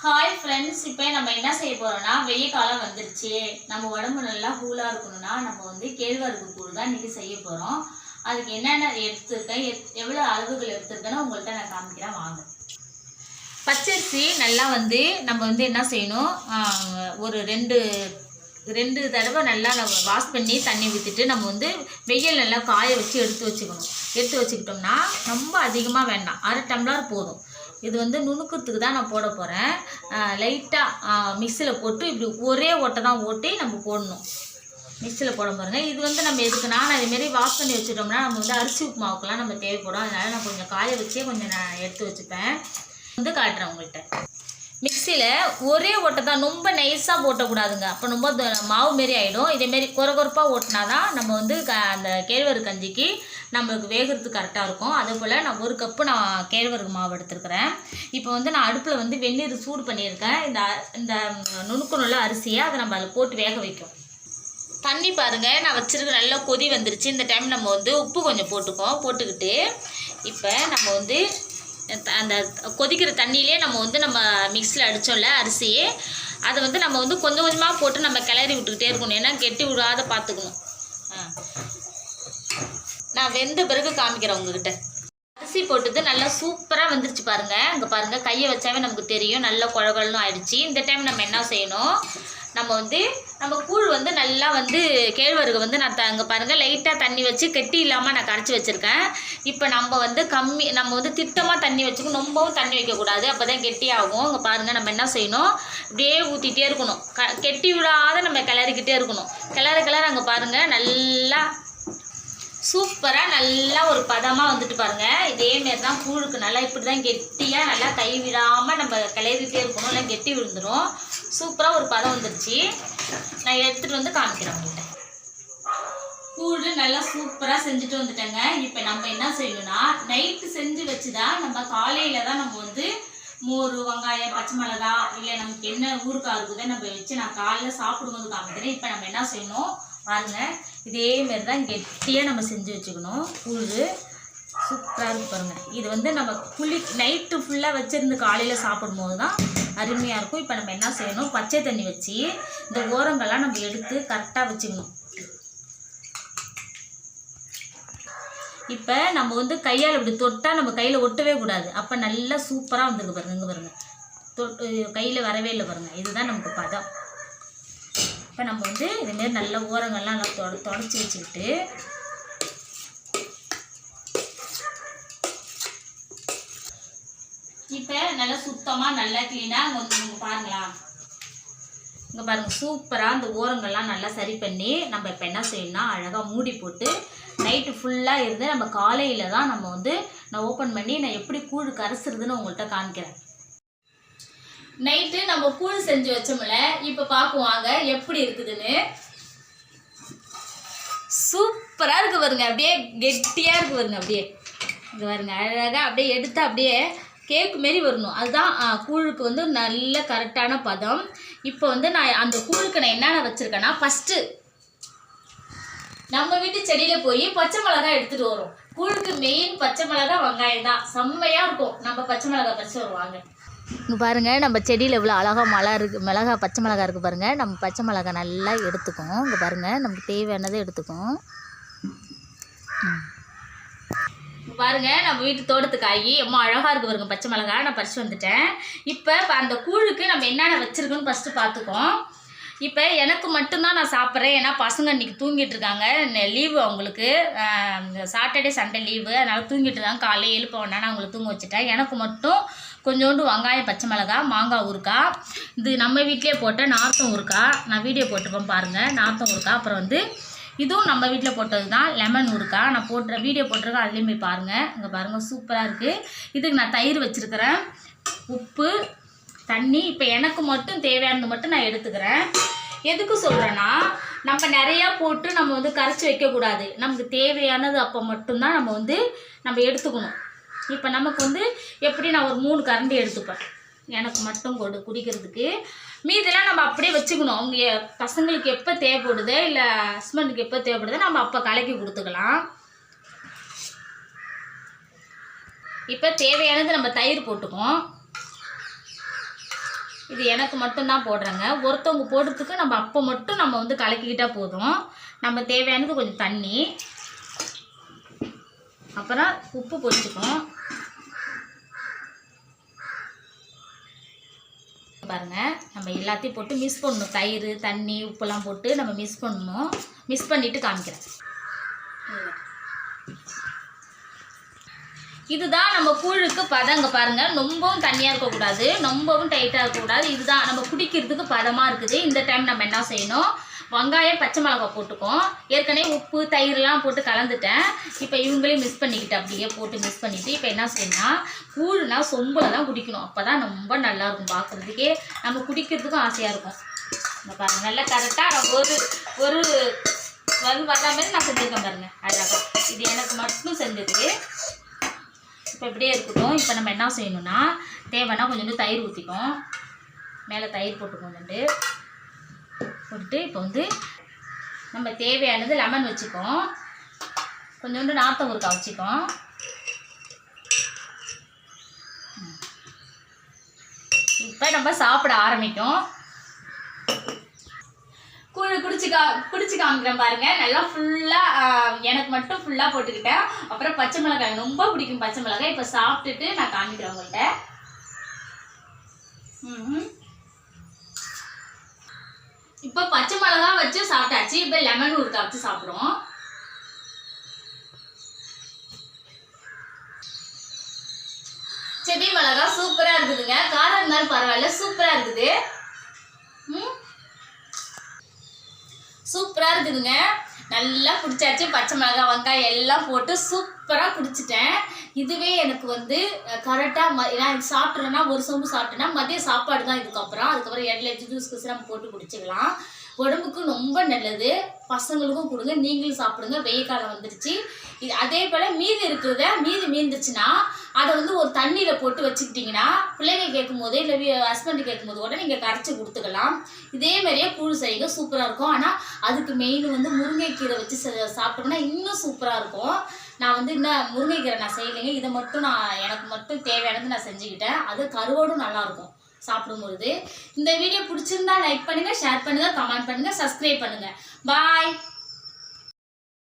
Hi friends இப்போ நம்ம என்ன செய்ய போகிறோம்னா வெயில் காலம் வந்துருச்சு. நம்ம உடம்பு நல்லா கூலாக இருக்கணும்னா நம்ம வந்து கேழ்வரகு கூழ் தான் இன்றைக்கி செய்ய போகிறோம் அதுக்கு என்னென்ன எடுத்துருக்கேன் எத் எவ்வளோ அளவுகள் எடுத்துருக்கேன்னு உங்கள்கிட்ட நான் காமிக்கிறேன் வாங்க. பச்சரிசி நல்லா வந்து நம்ம வந்து என்ன செய்யணும் ஒரு ரெண்டு ரெண்டு தடவை நல்லா நம்ம வாஷ் பண்ணி தண்ணி ஊற்றிட்டு நம்ம வந்து வெயில் நல்லா காய வச்சு எடுத்து வச்சுக்கணும். எடுத்து வச்சுக்கிட்டோம்னா ரொம்ப அதிகமாக வேண்டாம். அரை டம்ளர் போதும். இது வந்து நுணுக்கிறதுக்கு தான் நான் போட போகிறேன் லைட்டாக மிக்சியில் போட்டு இப்படி ஒரே ஓட்டை தான் ஓட்டி நம்ம போடணும். மிக்சியில் போட பாருங்க. இது வந்து நம்ம எதுக்குன்னா நான் இதுமாரி வாஷ் பண்ணி வச்சுட்டோம்னா நம்ம வந்து அரிசி உப்புமாவுக்குலாம் நம்ம தேவைப்படும். அதனால நான் கொஞ்சம் காய வச்சே கொஞ்சம் நான் எடுத்து வச்சுப்பேன். வந்து காட்டுறேன் உங்கள்கிட்ட. மிக்சியில் ஒரே ஓட்டை தான் ரொம்ப நைஸாக போட்டக்கூடாதுங்க அப்போ ரொம்ப மாவு மாரி ஆகிடும் இதேமாரி குறை குறைப்பாக ஓட்டினா தான் நம்ம வந்து க அந்த கேழ்வரகு கஞ்சிக்கு நம்மளுக்கு வேகிறதுக்கு கரெக்டாக இருக்கும். அதே போல் நான் ஒரு கப்பு நான் கேழ்வரகு மாவு எடுத்துருக்கிறேன். இப்போ வந்து நான் அடுப்பில் வந்து வெந்நீர் சூடு பண்ணியிருக்கேன். இந்த இந்த நுணுக்கணுள்ள அரிசியை அதை நம்ம அதில் போட்டு வேக வைக்கும். தண்ணி பாருங்கள் நான் வச்சுருக்க நல்லா கொதி வந்துருச்சு. இந்த டைம் நம்ம வந்து உப்பு கொஞ்சம் போட்டுக்கோம் போட்டுக்கிட்டு இப்போ நம்ம வந்து அந்த கொதிக்கிற தண்ணியிலே நம்ம வந்து நம்ம மிக்ஸியில் அடித்தோம்ல அரிசி அதை வந்து நம்ம வந்து கொஞ்சம் கொஞ்சமாக போட்டு நம்ம கிளறி விட்டுக்கிட்டே இருக்கணும். ஏன்னா கெட்டி விடாத பார்த்துக்கணும். நான் வெந்த பிறகு காமிக்கிறேன் உங்ககிட்ட. அரிசி போட்டது நல்லா சூப்பராக வந்துருச்சு பாருங்க. இங்கே பாருங்கள் கையை வச்சாவே நமக்கு தெரியும். நல்லா குழகுழன்னு ஆயிடுச்சு. இந்த டைம் நம்ம என்ன செய்யணும்? நம்ம வந்து நம்ம கூழ் வந்து நல்லா வந்து கேழ்வரகு வந்து நான் த- இங்கே பாருங்கள் லைட்டாக தண்ணி வச்சு கெட்டி இல்லாமல் நான் கரைச்சி வச்சுருக்கேன். இப்போ நம்ம வந்து கம்மி நம்ம வந்து திட்டமாக தண்ணி வச்சுக்கணும். ரொம்பவும் தண்ணி வைக்கக்கூடாது. அப்போ தான் கெட்டி ஆகும் இங்கே பாருங்கள் நம்ம என்ன செய்யணும்? இப்படியே ஊற்றிட்டே இருக்கணும். க கெட்டி விடாத நம்ம கிளறிக்கிட்டே இருக்கணும். கிளற கிளற அங்கே பாருங்கள் நல்லா சூப்பராக நல்லா ஒரு பதமாக வந்துட்டு பாருங்கள் இதேமாரி தான் கூழுக்கு நல்லா இப்படி தான் கெட்டியாக நல்லா கை விடாமல் நம்ம கிளறிட்டே இருக்கணும். இல்லை கெட்டி விழுந்துடும் சூப்பராக ஒரு பதம் வந்துருச்சு. நான் எடுத்துகிட்டு வந்து காமிக்கிறேன் உங்கள்கிட்ட கூழ் நல்லா சூப்பராக செஞ்சுட்டு வந்துட்டேங்க. இப்போ நம்ம என்ன செய்யணும்னா நைட்டு செஞ்சு வச்சு தான் நம்ம காலையில் தான் நம்ம வந்து மோர் வெங்காயம் பச்சை மிளகா இல்லை நமக்கு என்ன ஊருக்காக இருக்குதோ நம்ம வச்சு நான் காலைல சாப்பிடும்போது காமிக்கிறேன் இப்போ நம்ம என்ன செய்யணும்? பாருங்க. இதேமாரி தான் கெட்டியாக நம்ம செஞ்சு வச்சுக்கணும். கூழ் சூப்பராக இருக்கு பாருங்கள் இது வந்து நம்ம குளி நைட்டு ஃபுல்லாக வச்சுருந்து காலையில் சாப்பிடும்போது தான் அருமையாக இருக்கும். இப்போ நம்ம என்ன செய்யணும்? பச்சை தண்ணி வச்சு இந்த ஓரங்கள்லாம் நம்ம எடுத்து கரெக்டாக வச்சுக்கணும். இப்போ நம்ம வந்து கையால் இப்படி தொட்டால் நம்ம கையில் ஒட்டவே கூடாது. அப்போ நல்லா சூப்பராக வந்துருக்கு பாருங்க இங்கே பாருங்க. தொட்டு கையில் வரவே இல்லை பாருங்க. இதுதான் நமக்கு பதம். இப்போ நம்ம வந்து இதுமாரி நல்ல ஓரங்கள்லாம் நல்லா தொட தொடச்சி வச்சுக்கிட்டு இப்போ நல்லா சுத்தமாக நல்லா க்ளீனாக வந்து நீங்கள் பாருங்களா இங்கே பாருங்கள் சூப்பராக அந்த ஓரங்கள்லாம் நல்லா சரி பண்ணி நம்ம இப்போ என்ன செய்யணும்னா அழகாக மூடி போட்டு நைட்டு ஃபுல்லாக இருந்து நம்ம காலையில் தான் நம்ம வந்து நான் ஓப்பன் பண்ணி நான் எப்படி கூழ் கரைச்சிருதுன்னு உங்கள்கிட்ட காமிக்கிறேன். நைட்டு நம்ம கூழ் செஞ்சு வச்சோம்ல இப்போ பார்க்குவாங்க எப்படி இருக்குதுன்னு. சூப்பராக இருக்குது பாருங்க அப்படியே கெட்டியாக இருக்குது பாருங்க அப்படியே. இது பாருங்க அழகாக அப்படியே எடுத்து அப்படியே கேக்கு மாரி வரணும். அதுதான் கூழுக்கு வந்து நல்ல கரெக்டான பதம். இப்போ வந்து நான் அந்த கூழுக்கு நான் என்னென்ன வச்சுருக்கேன்னா ஃபஸ்ட்டு நம்ம வீட்டு செடியில் போய் பச்சை மிளகாய் எடுத்துகிட்டு வரும். கூழுக்கு மெயின் பச்சை மிளகாய் வெங்காயம் தான். செம்மையாக இருக்கும். நம்ம பச்சை மிளகாய் பறிச்சு வருவாங்க. இங்கே பாருங்கள் நம்ம செடியில் இவ்வளோ அழகாக மழை இருக்குது மிளகா பச்சை மிளகா இருக்குது பாருங்கள் நம்ம பச்சை மிளகா நல்லா எடுத்துக்கும் இங்கே பாருங்கள் நமக்கு தேவையானதை எடுத்துக்கும் ம். பாருங்க நம்ம வீட்டு தோட்டத்து காய் அம்மா அழகாக இருக்கு பாருங்க பச்சை மிளகா நான் பறிச்சு வந்துட்டேன். இப்போ அந்த கூழுக்கு நம்ம என்னென்ன வச்சுருக்கோன்னு ஃபஸ்ட்டு பார்த்துக்கோம் இப்போ எனக்கு மட்டும்தான் நான் சாப்பிட்றேன். ஏன்னா பசங்க இன்னைக்கு தூங்கிட்டு இருக்காங்க. லீவு அவங்களுக்கு. சாட்டர்டே சண்டே லீவு அதனால் தூங்கிட்டு இருக்காங்க. காலையில் எழுப்ப வேண்டாம் அவங்களுக்கு தூங்க வச்சுட்டேன். எனக்கு மட்டும் கொஞ்சோண்டு வெங்காயம் பச்சை மிளகா மாங்காய் ஊறுக்கா இது நம்ம வீட்டிலே போட்ட நார்த்தம் ஊறுக்கா நான் வீடியோ போட்டிருப்பேன் பாருங்கள் நார்த்தம் ஊறுக்கா அப்புறம் வந்து இதுவும் நம்ம வீட்டில் போட்டது தான் லெமன் ஊருக்கா நான் போட்டுற வீடியோ போட்டிருக்கேன் அதுலேயும் போய் பாருங்கள் இங்கே பாருங்கள் சூப்பராக இருக்குது இதுக்கு நான் தயிர் வச்சுருக்கிறேன். உப்பு தண்ணி. இப்போ எனக்கு மட்டும் தேவையானது மட்டும் நான் எடுத்துக்கிறேன். எதுக்கு சொல்கிறேன்னா நம்ம நிறையா போட்டு நம்ம வந்து கரைச்சி வைக்கக்கூடாது. நமக்கு தேவையானது அப்போ மட்டும்தான் நம்ம வந்து நம்ம எடுத்துக்கணும். இப்போ நமக்கு வந்து எப்படி நான் ஒரு மூணு கரண்டி எடுத்துப்பேன். எனக்கு மட்டும் கொடு குடிக்கிறதுக்கு. மீதெல்லாம் நம்ம அப்படியே வச்சுக்கணும். அவங்க பசங்களுக்கு எப்போ தேவைப்படுதோ இல்லை ஹஸ்பண்டுக்கு எப்போ தேவைப்படுதோ நம்ம அப்போ கலக்கி கொடுத்துக்கலாம். இப்போ தேவையானது நம்ம தயிர் போட்டுக்குவோம். இது எனக்கு மட்டும்தான் போடுறேங்க. ஒருத்தவங்க போடுறதுக்கு நம்ம அப்போ மட்டும் நம்ம வந்து கலக்கிக்கிட்டால் போதும். நம்ம தேவையானது கொஞ்சம் தண்ணி. அப்புறம் உப்பு பொடிச்சுக்கும் பாருங்க. நம்ம எல்லாத்தையும் போட்டு மிக்ஸ் பண்ணணும். தயிர் தண்ணி உப்பெல்லாம் போட்டு நம்ம மிக்ஸ் பண்ணணும். மிக்ஸ் பண்ணிவிட்டு காமிக்கிறேன். இதுதான் நம்ம கூழுக்கு பதங்க பாருங்க. ரொம்பவும் தண்ணியாக இருக்கக்கூடாது. ரொம்பவும் டைட்டாக இருக்கக்கூடாது. இதுதான் நம்ம குடிக்கிறதுக்கு பதமாக இருக்குது. இந்த டைம் நம்ம என்ன செய்யணும்? வெங்காயம் பச்சை மிளகாய் போட்டுக்கோம் ஏற்கனவே உப்பு தயிர்லாம் போட்டு கலந்துட்டேன். இப்போ இவங்களையும் மிஸ் பண்ணிக்கிட்டு அப்படியே போட்டு மிஸ் பண்ணிவிட்டு இப்போ என்ன செய்யணும்னா கூழ்னா சொம்பில் தான் குடிக்கணும். அப்போ தான் ரொம்ப நல்லாயிருக்கும் பார்க்குறதுக்கே நம்ம குடிக்கிறதுக்கும் ஆசையாக இருக்கும். இந்த பாருங்க நல்லா கரெக்டாக ஒரு ஒரு வந்து வர்ற மாதிரி நான் செஞ்சுருக்கேன் பாருங்க அழகாக இது எனக்கு மட்டும் செஞ்சது. இப்போ இப்படியே இருக்கட்டும். இப்போ நம்ம என்ன செய்யணும்னா தேவைன்னா கொஞ்சோண்டு தயிர் ஊற்றிக்கும் மேலே தயிர் போட்டு கொஞ்சோண்டு போட்டுட்டு இப்போ வந்து நம்ம தேவையானது லெமன் வச்சுக்கோம் கொஞ்சோண்டு நார்த்த ஊறுக்காய் வச்சுக்கோம் இப்போ நம்ம சாப்பிட ஆரம்பிக்கும். கூழ் குடிச்சு குடிச்சு காமிக்கிறேன் பாருங்க. நல்லா ஃபுல்லாக எனக்கு மட்டும் ஃபுல்லாக போட்டுக்கிட்டேன். அப்புறம் பச்சை மிளகாய் ரொம்ப பிடிக்கும் பச்சை மிளகாய். இப்போ சாப்பிட்டுட்டு நான் காமிக்கிறேன் உங்கள்கிட்ட. இப்போ பச்சை மிளகா வச்சு சாப்பிட்டாச்சு. இப்போ லெமன் ஊறுக்காய் வச்சு சாப்பிடுவோம் செடி மிளகா சூப்பராக இருக்குதுங்க. காரம் இருந்தாலும் பரவாயில்ல சூப்பராக இருக்குது. ம்? சூப்பராக இருக்குதுங்க. நல்லா பிடிச்சாச்சு பச்சை மிளகாய் வெங்காயம் எல்லாம் போட்டு சூப்பராக குடிச்சிட்டேன். இதுவே எனக்கு வந்து கரெக்டாக ம நான் சாப்பிட்றேன்னா ஒரு சொம்பு சாப்பிட்டேன்னா மதியம் சாப்பாடு தான் இதுக்கப்புறம். அதுக்கப்புறம் இடையில ஜூஸ் குஸ் நம்ம போட்டு குடிச்சிக்கலாம். உடம்புக்கு ரொம்ப நல்லது. பசங்களுக்கும் கொடுங்க. நீங்களும் சாப்பிடுங்க. வெயில் காலம் வந்துருச்சு. இது அதே போல் மீதி இருக்கிறத மீதி மீந்துச்சுன்னா அதை வந்து ஒரு தண்ணியில் போட்டு வச்சுக்கிட்டிங்கன்னா பிள்ளைங்க கேட்கும் போதே இல்லை ஹஸ்பண்டு கேட்கும் போது கூட நீங்கள் கரைச்சி கொடுத்துக்கலாம். இதே மாதிரியே கூழ் செய்யுங்க சூப்பராக இருக்கும். ஆனால் அதுக்கு மெயின் வந்து முருங்கைக்கீரை வச்சு சாப்பிட்டோம்னா இன்னும் சூப்பராக இருக்கும். நான் வந்து இன்னும் முருங்கைக்கீரை நான் செய்யலைங்க. இதை மட்டும் நான் எனக்கு மட்டும் தேவையானது நான் செஞ்சுக்கிட்டேன். அது கருவோடும் நல்லாயிருக்கும் சாப்பிடும்பொழுது. இந்த வீடியோ பிடிச்சிருந்தா லைக் பண்ணுங்கள் ஷேர் பண்ணுங்கள் கமெண்ட் பண்ணுங்கள் சப்ஸ்கிரைப் பண்ணுங்கள் பாய்